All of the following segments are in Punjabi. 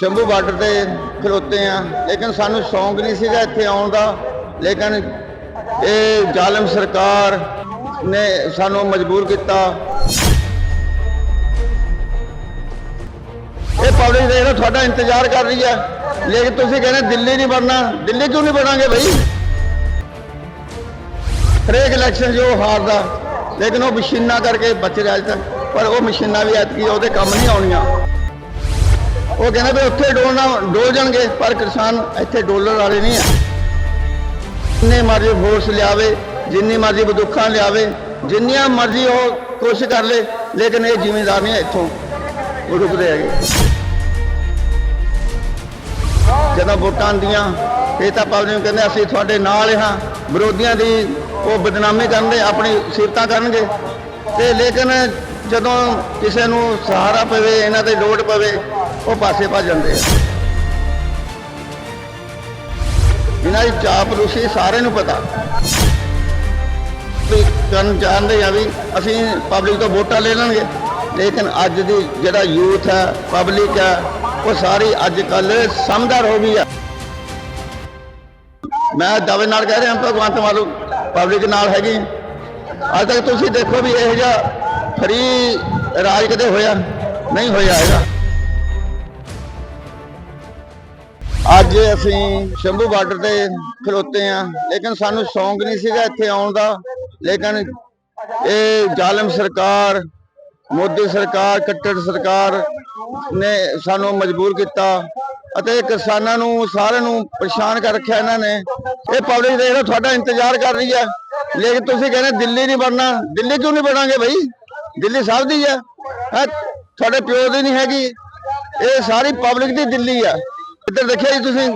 ਸ਼ੰਭੂ ਬਾਰਡਰ ਤੇ ਖਲੋਤੇ ਆ। ਲੇਕਿਨ ਸਾਨੂੰ ਸ਼ੌਂਕ ਨਹੀਂ ਸੀਗਾ ਇੱਥੇ ਆਉਣ ਦਾ। ਲੇਕਿਨ ਇਹ ਜ਼ਾਲਮ ਸਰਕਾਰ ਨੇ ਸਾਨੂੰ ਮਜਬੂਰ ਕੀਤਾ। ਇਹ ਪਬਲਿਕ ਦੇਖ ਲਓ, ਤੁਹਾਡਾ ਇੰਤਜ਼ਾਰ ਕਰ ਰਹੀ ਹੈ। ਲੇਕਿਨ ਤੁਸੀਂ ਕਹਿੰਦੇ ਦਿੱਲੀ ਨਹੀਂ ਬਣਨਾ। ਦਿੱਲੀ ਕਿਉਂ ਨਹੀਂ ਬਣਾਂਗੇ ਭਾਈ ਹਰੇਕ ਇਲੈਕਸ਼ਨ ਜੋ ਹਾਰਦਾ ਲੇਕਿਨ ਉਹ ਮਸ਼ੀਨਾਂ ਕਰਕੇ ਬਚ ਰਿਹਾ ਅੱਜ ਤੱਕ। ਪਰ ਉਹ ਮਸ਼ੀਨਾਂ ਵੀ ਐਤਕੀ ਉਹਦੇ ਕੰਮ ਨਹੀਂ ਆਉਣੀਆਂ। ਉਹ ਕਹਿੰਦੇ ਵੀ ਉੱਥੇ ਡੋਲਣਾ ਡੋਲ ਜਾਣਗੇ, ਪਰ ਕਿਸਾਨ ਇੱਥੇ ਡੋਲਣ ਵਾਲੇ ਨਹੀਂ ਆ। ਜਿੰਨੇ ਮਰਜ਼ੀ ਫੋਰਸ ਲਿਆਵੇ, ਜਿੰਨੀ ਮਰਜ਼ੀ ਬੰਦੂਕਾਂ ਲਿਆਵੇ, ਜਿੰਨੀਆਂ ਮਰਜ਼ੀ ਉਹ ਕੋਸ਼ਿਸ਼ ਕਰ ਲੇ, ਲੇਕਿਨ ਇਹ ਜ਼ਿਮੀਂਦਾਰ ਨਹੀਂ ਇੱਥੋਂ। ਉਹ ਰੁਕਦੇ ਹੈਗੇ। ਜਦੋਂ ਵੋਟਾਂ ਆਉਂਦੀਆਂ, ਇਹ ਤਾਂ ਪਬਲਿਕ ਨੂੰ ਕਹਿੰਦੇ, ਅਸੀਂ ਤੁਹਾਡੇ ਨਾਲ ਹਾਂ। ਵਿਰੋਧੀਆਂ ਦੀ ਉਹ ਬਦਨਾਮੀ ਕਰਨਗੇ, ਆਪਣੀ ਸਿਫਤਾਂ ਕਰਨਗੇ। ਤੇ ਲੇਕਿਨ ਜਦੋਂ ਕਿਸੇ ਨੂੰ ਸਹਾਰਾ ਪਵੇ, ਇਹਨਾਂ ਤੇ ਲੋੜ ਪਵੇ ਉਹ ਪਾਸੇ ਭੱਜ ਜਾਂਦੇ ਆ। ਇਹਨਾਂ ਦੀ ਚਾਪਲੂਸੀ ਸਾਰਿਆਂ ਨੂੰ ਪਤਾ। ਵੀ ਕਰਨ ਚਾਹੁੰਦੇ ਆ ਵੀ ਅਸੀਂ ਪਬਲਿਕ ਤੋਂ ਵੋਟਾਂ ਲੈ ਲੈਣਗੇ। ਲੇਕਿਨ ਅੱਜ ਦੀ ਜਿਹੜਾ ਯੂਥ ਹੈ ਪਬਲਿਕ ਹੈ ਉਹ ਸਾਰੀ ਅੱਜ ਕੱਲ ਸਮਝਦਾਰ ਹੋ ਗਈ ਆ। ਮੈਂ ਦਾਅਵੇ ਨਾਲ ਕਹਿ ਰਿਹਾ, ਭਗਵੰਤ ਮਾਲੂ ਪਬਲਿਕ ਨਾਲ ਹੈਗੀ। ਅੱਜ ਤੱਕ ਤੁਸੀਂ ਦੇਖੋ ਵੀ ਇਹੋ ਜਿਹਾ ਫਰੀ ਰਾਜ ਕਦੇ ਹੋਇਆ ਨਹੀਂ ਹੋਇਆ ਹੈਗਾ। ਅੱਜ ਅਸੀਂ ਸ਼ੰਭੂ ਬਾਰਡਰ ਤੇ ਖਲੋਤੇ ਆ ਲੇਕਿਨ ਸਾਨੂੰ ਸ਼ੌਂਕ ਨਹੀਂ ਸੀਗਾ ਇੱਥੇ ਆਉਣ ਦਾ। ਲੇਕਿਨ ਇਹ ਜ਼ਾਲਮ ਸਰਕਾਰ, ਮੋਦੀ ਸਰਕਾਰ, ਕੱਟੜ ਸਰਕਾਰ ਨੇ ਸਾਨੂੰ ਮਜਬੂਰ ਕੀਤਾ ਅਤੇ ਕਿਸਾਨਾਂ ਨੂੰ, ਸਾਰਿਆਂ ਨੂੰ ਪਰੇਸ਼ਾਨ ਕਰ ਰੱਖਿਆ ਇਹਨਾਂ ਨੇ। ਇਹ ਪਬਲਿਕ ਦੇਖ ਤੁਹਾਡਾ ਇੰਤਜ਼ਾਰ ਕਰ ਰਹੀ ਹੈ, ਲੇਕਿਨ ਤੁਸੀਂ ਕਹਿੰਦੇ ਦਿੱਲੀ ਨਹੀਂ ਬਣਨਾ। ਦਿੱਲੀ ਕਿਉਂ ਨਹੀਂ ਬਣਾਂਗੇ ਭਾਈ ਦਿੱਲੀ ਸਭ ਦੀ ਹੈ। ਤੁਹਾਡੇ ਪਿਓ ਦੀ ਨਹੀਂ ਹੈਗੀ। ਇਹ ਸਾਰੀ ਪਬਲਿਕ ਦੀ ਦਿੱਲੀ ਆ ਇੱਧਰ ਦੇਖਿਆ ਜੀ ਤੁਸੀਂ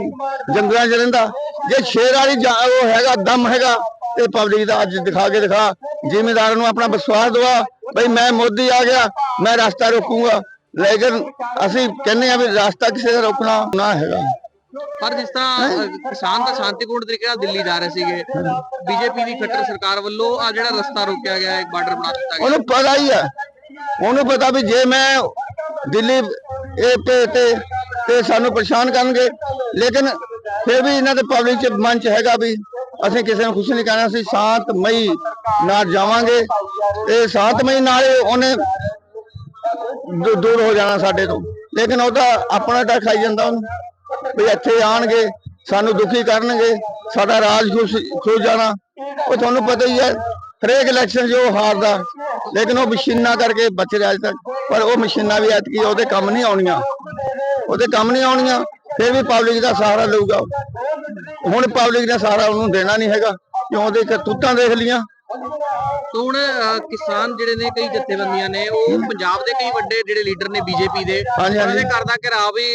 ਜੰਗਲਾਂ 'ਚ ਰਹਿੰਦਾ। ਜੇ ਸ਼ੇਰ ਵਾਲੀ ਉਹ ਹੈਗਾ ਦਮ ਹੈਗਾ ਤੇ ਪਬਲਿਕ ਦਾ ਅੱਜ ਦਿਖਾ ਕੇ ਦਿਖਾ। ਜ਼ਿਮੀਦਾਰਾਂ ਨੂੰ ਆਪਣਾ ਵਿਸ਼ਵਾਸ ਦਵਾ ਬਈ ਮੈਂ ਮੋਦੀ ਆ ਗਿਆ ਮੈਂ ਰਸਤਾ ਰੋਕੂੰਗਾ। ਲੇਕਿਨ ਅਸੀਂ ਕਹਿੰਦੇ ਆ ਵੀ ਰਸਤਾ ਕਿਸੇ ਦਾ ਰੋਕਣਾ ਨਾ ਹੈਗਾ। ਪਰ ਜਿਸ ਤਰ੍ਹਾਂ ਕਿਸਾਨ ਤਾਂ ਸ਼ਾਂਤੀਪੂਰਨ ਤਰੀਕੇ ਨਾਲ ਦਿੱਲੀ ਜਾ ਰਹੇ ਸੀਗੇ। ਬੀਜੇਪੀ ਦੀ ਖੱਟਰ ਸਰਕਾਰ ਵੱਲੋਂ ਆ ਜਿਹੜਾ ਰਸਤਾ ਰੋਕਿਆ ਗਿਆ ਇੱਕ ਬਾਰਡਰ ਬਣਾ ਦਿੱਤਾ ਗਿਆ। ਉਹਨੂੰ ਪਤਾ ਹੀ ਹੈ। ਉਹਨੂੰ ਪਤਾ ਵੀ ਜੇ ਮੈਂ ਦਿੱਲੀ ਇਹ ਤੇ ਤੇ ਸਾਨੂੰ ਪਰੇਸ਼ਾਨ ਕਰਨਗੇ। ਲੇਕਿਨ ਫਿਰ ਵੀ ਇਹਨਾਂ ਦੇ ਪਬਲਿਕ ਚ ਮਨ ਚ ਹੈਗਾ ਵੀ ਅਸੀਂ ਕਿਸੇ ਨੂੰ ਖੁਸ਼ ਨਹੀਂ ਕਰਨਾ ਅਸੀਂ ਸ਼ਾਂਤਮਈ ਨਾਲ ਜਾਵਾਂਗੇ। ਤੇ ਸ਼ਾਂਤਮਈ ਨਾਲ ਉਹਨੇ ਦੂਰ ਹੋ ਜਾਣਾ ਸਾਡੇ ਤੋਂ। ਲੇਕਿਨ ਉਹ ਆਪਣਾ ਟਾ ਖਾਈ ਜਾਂਦਾ ਉਹਨੂੰ, ਵੀ ਇੱਥੇ ਆਣਗੇ ਸਾਨੂੰ ਦੁਖੀ ਕਰਨਗੇ, ਸਾਡਾ ਰਾਜ ਖੁਸ਼ ਖੁਸ਼ ਜਾਣਾ। ਉਹ ਤੁਹਾਨੂੰ ਪਤਾ ਹੀ ਹੈ, ਹਰੇਕ ਇਲੈਕਸ਼ਨ ਜੋ ਹਾਰਦਾ। ਲੇਕਿਨ ਉਹ ਮਸ਼ੀਨਾਂ ਕਰਕੇ ਬਚ ਰਿਹਾ ਅੱਜ ਤੱਕ। ਪਰ ਉਹ ਮਸ਼ੀਨਾਂ ਵੀ ਐਤਕੀ ਉਹਦੇ ਕੰਮ ਨਹੀਂ ਆਉਣੀਆਂ। ਉਹਦੇ ਕੰਮ ਨਹੀਂ ਆਉਣੀਆਂ ਫਿਰ ਵੀ ਪਬਲਿਕ ਦਾ ਸਹਾਰਾ ਲਊਗਾ। ਹੁਣ ਪਬਲਿਕ ਨੇ ਸਹਾਰਾ ਉਹਨੂੰ ਦੇਣਾ ਨਹੀਂ ਹੈਗਾ ਕਿਉਂ ਉਹਦੇ ਕਰਤੂਤਾਂ ਦੇਖ ਲੀਆਂ ਹੁਣ ਕਿਸਾਨ ਜਿਹੜੇ ਨੇ ਕਈ ਜਥੇਬੰਦੀਆਂ ਨੇ ਉਹ ਪੰਜਾਬ ਦੇ ਕਈ ਵੱਡੇ ਜਿਹੜੇ ਲੀਡਰ ਨੇ ਬੀਜੇਪੀ ਦੇ ਉਹਨਾਂ ਦੇ ਹਾਂਜੀ। ਘਰ ਦਾ ਘਿਰਾਵ ਵੀ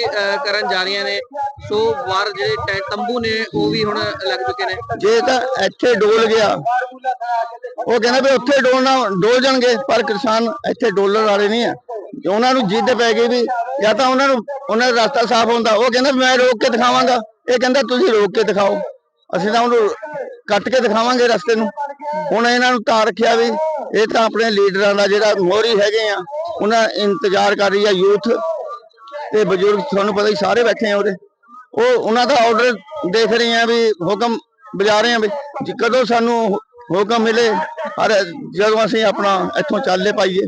ਕਰਨ ਜਾ ਰਹੀਆਂ ਨੇ ਸੋ ਬਾਹਰ ਜਿਹੜੇ ਤੰਬੂ ਨੇ ਉਹ ਵੀ ਹੁਣ ਲੱਗ ਚੁੱਕੇ ਨੇ ਜੇ ਤਾਂ ਇੱਥੇ ਡੋਲ ਗਿਆ ਉਹ ਕਹਿੰਦੇ ਵੀ ਉੱਥੇ ਡੋਲਣਾ ਡੋਲ ਜਾਣਗੇ ਪਰ ਕਿਸਾਨ ਇੱਥੇ ਡੋਲਣ ਵਾਲੇ ਨਹੀਂ ਆ ਉਹਨਾਂ ਨੂੰ ਜਿੱਦ ਪੈ ਗਈ ਵੀ ਜਾਂ ਤਾਂ ਉਹਨਾਂ ਨੂੰ, ਉਹਨਾਂ ਦਾ ਰਸਤਾ ਸਾਫ਼ ਹੁੰਦਾ। ਉਹ ਕਹਿੰਦਾ ਮੈਂ ਰੋਕ ਕੇ ਦਿਖਾਵਾਂਗਾ। ਇਹ ਕਹਿੰਦਾ, ਤੁਸੀਂ ਰੋਕ ਕੇ ਦਿਖਾਓ। ਅਸੀਂ ਤਾਂ ਉਹਨੂੰ ਕੱਟ ਕੇ ਦਿਖਾਵਾਂਗੇ ਰਸਤੇ ਨੂੰ। ਹੁਣ ਇਹਨਾਂ ਨੂੰ ਤਾਂ ਰੱਖਿਆ ਵੀ ਇਹ ਤਾਂ ਆਪਣੇ ਲੀਡਰਾਂ ਦਾ ਜਿਹੜਾ ਮੋਹਰੀ ਹੈਗੇ ਆ, ਉਹਨਾਂ ਇੰਤਜ਼ਾਰ ਕਰ ਰਹੀ ਆ ਯੂਥ। ਤੇ ਬਜ਼ੁਰਗ ਤੁਹਾਨੂੰ ਪਤਾ ਹੀ ਸਾਰੇ ਬੈਠੇ ਆ ਉਹਦੇ ਉਹ, ਉਹਨਾਂ ਦਾ ਆਰਡਰ ਦੇਖ ਰਹੇ ਆ ਵੀ ਹੁਕਮ ਬਜਾ ਰਹੇ ਆ ਵੀ ਕਦੋਂ ਸਾਨੂੰ ਹੁਕਮ ਮਿਲੇ। ਔਰ ਜਦੋਂ ਅਸੀਂ ਆਪਣਾ ਇੱਥੋਂ ਚੱਲੇ ਪਾਈਏ।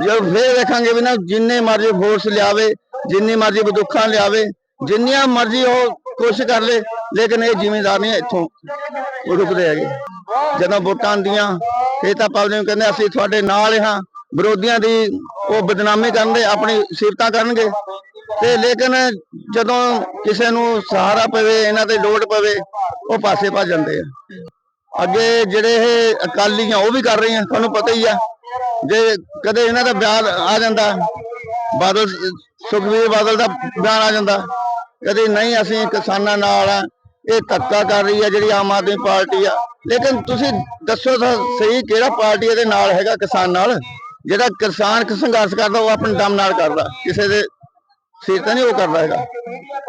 ਜਦੋਂ ਫੇਰ ਵੇਖਾਂਗੇ ਵੀ ਨਾ ਜਿੰਨੇ ਮਰਜ਼ੀ ਫੋਰਸ ਲਿਆਵੇ, ਜਿੰਨੀ ਮਰਜ਼ੀ ਬੰਦੂਕਾਂ ਲਿਆਵੇ, ਜਿੰਨੀਆਂ ਮਰਜ਼ੀ ਉਹ ਕੋਸ਼ਿਸ਼ ਕਰ ਲੇ, ਲੇਕਿਨ ਇਹ ਜ਼ਿਮੀਂਦਾਰ ਨਹੀਂ ਇੱਥੋਂ ਉਹ ਰੁਕਦੇ ਹੈਗੇ। ਜਦੋਂ ਵੋਟਾਂ ਆਉਂਦੀਆਂ, ਇਹ ਤਾਂ ਪਬਲਿਕ ਨੂੰ ਕਹਿੰਦੇ ਅਸੀਂ ਤੁਹਾਡੇ ਨਾਲ ਹਾਂ, ਵਿਰੋਧੀਆਂ ਦੀ ਉਹ ਬਦਨਾਮੀ ਕਰਨਗੇ, ਆਪਣੀ ਸਿਫਤਾਂ ਕਰਨਗੇ। ਤੇ ਲੇਕਿਨ ਜਦੋਂ ਕਿਸੇ ਨੂੰ ਸਹਾਰਾ ਪਵੇ, ਇਹਨਾਂ ਤੇ ਲੋੜ ਪਵੇ, ਉਹ ਪਾਸੇ ਭੱਜ ਜਾਂਦੇ ਆ। ਅੱਗੇ ਜਿਹੜੇ ਇਹ ਅਕਾਲੀ ਆ, ਉਹ ਵੀ ਕਰ ਰਹੇ ਆ ਤੁਹਾਨੂੰ ਪਤਾ ਹੀ ਆ। ਜੇ ਕਦੇ ਇਹਨਾਂ ਦਾ ਬਿਆਨ ਆ ਜਾਂਦਾ, ਬਾਦਲ ਸੁਖਵੀਰ ਬਾਦਲ ਦਾ ਬਿਆਨ ਆ ਜਾਂਦਾ, ਕਦੇ ਨਹੀਂ ਅਸੀਂ ਕਿਸਾਨਾਂ ਨਾਲ ਆ, ਇਹ ਧੱਕਾ ਕਰ ਰਹੀ ਹੈ ਜਿਹੜੀ ਆਮ ਆਦਮੀ ਪਾਰਟੀ ਆ। ਲੇਕਿਨ ਤੁਸੀਂ ਦੱਸੋ ਤਾਂ ਸਹੀ ਕਿਹੜਾ ਪਾਰਟੀ ਇਹਦੇ ਨਾਲ ਹੈਗਾ ਕਿਸਾਨ ਨਾਲ? ਜਿਹੜਾ ਕਿਸਾਨ ਸੰਘਰਸ਼ ਕਰਦਾ, ਉਹ ਆਪਣੇ ਦਮ ਨਾਲ ਕਰਦਾ, ਕਿਸੇ ਦੇ ਸਿਰ ਤਾਂ ਨਹੀਂ ਉਹ ਕਰਦਾ ਹੈਗਾ।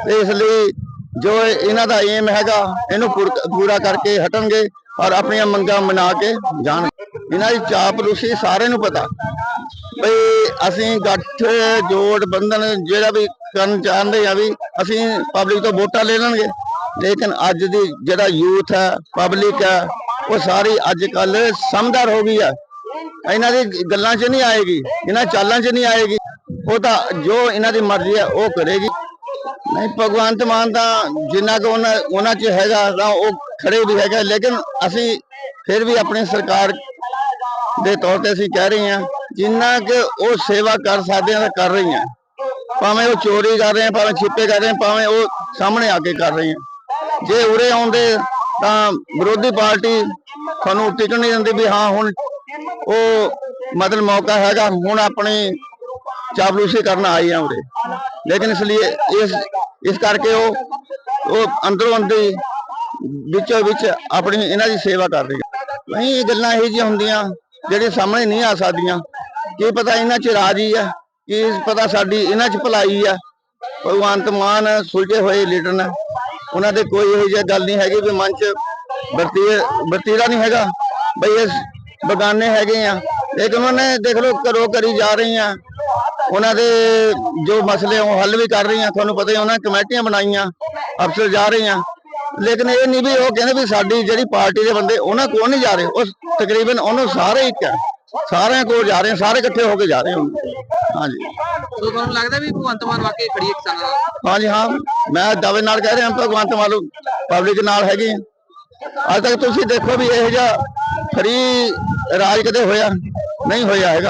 ਇਸ ਲਈ ਜੋ ਇਹਨਾਂ ਦਾ ਏਮ ਹੈਗਾ, ਇਹਨੂੰ ਪੂਰਾ ਕਰਕੇ ਹਟਣਗੇ ਔਰ ਆਪਣੀਆਂ ਮੰਗਾਂ ਮਨਾ ਕੇ ਜਾਣ। ਇਹਨਾਂ ਦੀ ਚਾਪਲੂਸੀ ਸਾਰਿਆਂ ਨੂੰ ਪਤਾ। ਬਈ ਅਸੀਂ ਗੱਠ, ਜੋੜ, ਬੰਧਨ ਜਿਹੜਾ ਵੀ ਕਰਨ ਚਾਹੁੰਦੇ ਆ ਵੀ ਅਸੀਂ ਪਬਲਿਕ ਤੋਂ ਵੋਟਾਂ ਲੈ ਲੈਣਗੇ। ਲੇਕਿਨ ਅੱਜ ਦੀ ਜਿਹੜਾ ਯੂਥ ਹੈ ਪਬਲਿਕ ਹੈ, ਉਹ ਸਾਰੀ ਅੱਜ ਕੱਲ ਸਮਝਦਾਰ ਹੋ ਗਈ ਆ। ਇਹਨਾਂ ਦੀ ਗੱਲਾਂ 'ਚ ਨਹੀਂ ਆਏਗੀ, ਇਹਨਾਂ ਚਾਲਾਂ 'ਚ ਨਹੀਂ ਆਏਗੀ। ਉਹ ਤਾਂ ਜੋ ਇਹਨਾਂ ਦੀ ਮਰਜ਼ੀ ਹੈ ਉਹ ਕਰੇਗੀ। ਨਹੀਂ, ਭਗਵੰਤ ਮਾਨ ਤਾਂ ਜਿੰਨਾ ਕੁ ਉਹਨਾਂ ਉਹਨਾਂ 'ਚ ਹੈਗਾ ਤਾਂ ਉਹ ਖੜੇ ਵੀ ਹੈਗਾ, ਲੇਕਿਨ ਅਸੀਂ ਫਿਰ ਵੀ ਆਪਣੀ ਸਰਕਾਰ ਦੇ ਤੌਰ ਤੇ ਅਸੀਂ ਕਹਿ ਰਹੇ ਹਾਂ, ਜਿੰਨਾ ਕਿ ਉਹ ਸੇਵਾ ਕਰ ਸਕਦੇ ਆ ਕਰ ਰਹੀ ਹਾਂ ਭਾਵੇਂ ਉਹ ਚੋਰੀ ਕਰ ਰਹੇ ਆ ਭਾਵੇਂ ਛਿੱਪੇ ਕਰ ਰਹੇ ਆ ਭਾਵੇਂ ਉਹ ਸਾਹਮਣੇ ਆ ਕੇ ਕਰ ਰਹੀ ਆ ਜੇ ਉਰੇ ਆਉਂਦੇ ਤਾਂ ਵਿਰੋਧੀ ਪਾਰਟੀ ਤੁਹਾਨੂੰ ਟਿਕਣ ਨਹੀਂ ਦਿੰਦੀ ਵੀ ਹਾਂ, ਹੁਣ ਉਹ ਮਤਲਬ ਮੌਕਾ ਹੈਗਾ, ਹੁਣ ਆਪਣੀ ਚਾਪਲੂਸੀ ਕਰਨ ਆਈ ਆ ਉਰੇ। ਲੇਕਿਨ ਇਸ ਲਈ ਇਸ ਇਸ ਕਰਕੇ ਉਹ ਉਹ ਅੰਦਰੋਂ ਅੰਦਰ ਵਿੱਚੋਂ ਵਿੱਚ ਆਪਣੀ ਇਹਨਾਂ ਦੀ ਸੇਵਾ ਕਰ ਰਹੀ ਹੈ। ਨਹੀਂ, ਇਹ ਗੱਲਾਂ ਇਹੋ ਜਿਹੀਆਂ ਹੁੰਦੀਆਂ। ਜਿਹੜੇ ਸਾਹਮਣੇ ਨਹੀਂ ਆ ਸਕਦੀਆਂ। ਕੀ ਪਤਾ ਇਹਨਾਂ 'ਚ ਰਾਜ਼ੀ ਹੀ ਆ, ਕੀ ਪਤਾ ਸਾਡੀ ਇਹਨਾਂ 'ਚ ਭਲਾਈ ਆ। ਭਗਵੰਤ ਮਾਨ ਸੁਲਝੇ ਹੋਏ ਲੀਡਰ ਨੇ। ਉਹਨਾਂ ਦੇ ਕੋਈ ਇਹੋ ਜਿਹੀ ਗੱਲ ਨਹੀਂ ਹੈਗੀ ਵੀ ਮਨ 'ਚ ਵਰਤੀ ਵਰਤੀਰਾ ਨਹੀਂ ਹੈਗਾ। ਬਈ ਇਹ ਬਗਾਨੇ ਹੈਗੇ ਆ। ਲੇਕਿਨ ਉਹਨਾਂ ਨੇ ਦੇਖ ਲਓ ਘਰੋਂ ਕਰੀ ਜਾ ਰਹੀ ਆ ਉਹਨਾਂ ਦੇ ਜੋ ਮਸਲੇ ਉਹ ਹੱਲ ਵੀ ਕਰ ਰਹੀਆਂ। ਤੁਹਾਨੂੰ ਪਤਾ ਹੀ ਉਹਨਾਂ ਨੇ ਕਮੇਟੀਆਂ ਬਣਾਈਆਂ। ਅਫਸਰ ਜਾ ਰਹੀਆਂ। ਲੇਕਿਨ ਇਹ ਨਹੀਂ ਵੀ ਉਹ ਕਹਿੰਦੇ ਵੀ ਸਾਡੀ ਜਿਹੜੀ ਪਾਰਟੀ ਦੇ ਬੰਦੇ ਉਹਨਾਂ ਕੋਲ ਨਹੀਂ ਜਾ ਰਹੇ। ਉਹ ਤਕਰੀਬਨ ਉਹਨੂੰ ਸਾਰੇ ਇੱਕ ਹੈ। ਸਾਰਿਆਂ ਕੋਲ ਜਾ ਰਹੇ ਸਾਰੇ ਇਕੱਠੇ ਹੋ ਕੇ ਜਾ ਰਹੇ ਹੁਣ। ਹਾਂਜੀ। ਸੋ ਤੁਹਾਨੂੰ ਲੱਗਦਾ ਵੀ ਭਗਵੰਤ ਮਾਨ ਵਾਕਈ ਖੜੀ ਹੈ ਕਿਸਾਨਾਂ ਨਾਲ? ਹਾਂਜੀ ਹਾਂ। ਮੈਂ ਦਾਅਵੇ ਨਾਲ ਕਹਿ ਰਿਹਾ ਭਗਵੰਤ ਮਾਨ ਪਬਲਿਕ ਨਾਲ ਹੈਗੇ ਆ। ਅੱਜ ਤੱਕ ਤੁਸੀਂ ਦੇਖੋ ਵੀ ਇਹੋ ਜਿਹਾ ਫਰੀ ਰਾਜ ਕਦੇ ਹੋਇਆ? ਨਹੀਂ ਹੋਇਆ ਹੈਗਾ।